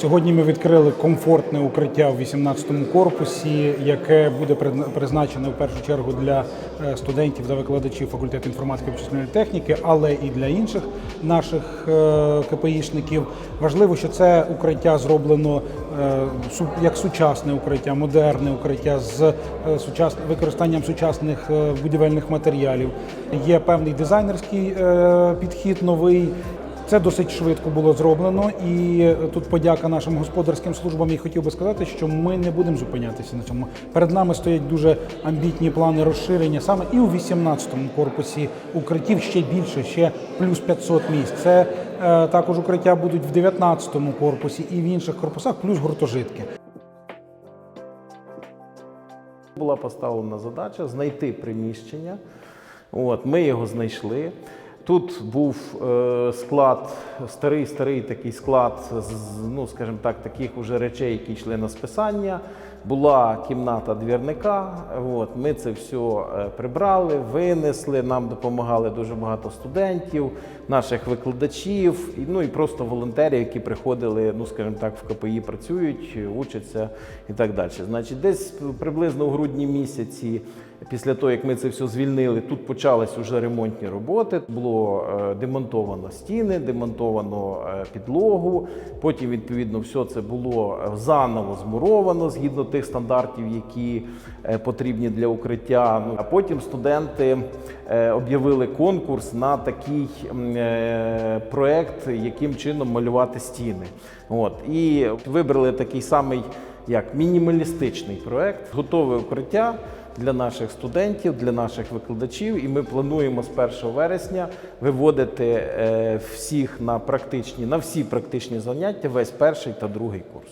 Сьогодні ми відкрили комфортне укриття в 18-му корпусі, яке буде призна- призначене в першу чергу для е, студентів та викладачів факультету інформатики та обчисленої техніки, але і для інших наших е, КПІшників. Важливо, що це укриття зроблено е, як сучасне укриття, модерне укриття з використанням сучасних будівельних матеріалів. Є певний дизайнерський підхід новий. Це досить швидко було зроблено, і е, тут подяка нашим господарським службам. І хотів би сказати, що ми не будемо зупинятися на цьому. Перед нами стоять дуже амбітні плани розширення саме і у 18-му корпусі укриттів ще більше, ще плюс 500 місць. Це е, також укриття будуть в 19-му корпусі і в інших корпусах, плюс гуртожитки. Була поставлена задача знайти приміщення. От, ми його знайшли. Тут був е, склад, старий старий такий склад, ну, скажімо так, таких уже речей, які йшли на списання. Була кімната двірника. От, ми це все е, прибрали, винесли. Нам допомагали дуже багато студентів, наших викладачів, ну і просто волонтерів, які приходили, ну скажімо так, в КПІ працюють, учаться і так далі. Значить, десь приблизно у грудні місяці, після того як ми це все звільнили, тут почались уже ремонтні роботи. Було е, демонтовано стіни, демонтовано е, підлогу. Потім, відповідно, все це було е, заново змуровано згідно тих стандартів, які потрібні для укриття. Ну, а потім студенти об'явили конкурс на такий проект, яким чином малювати стіни. От і вибрали такий самий як мінімалістичний проект, готове укриття для наших студентів, для наших викладачів. І ми плануємо з 1 вересня виводити е, всіх на практичні на всі практичні заняття, весь перший та другий курс.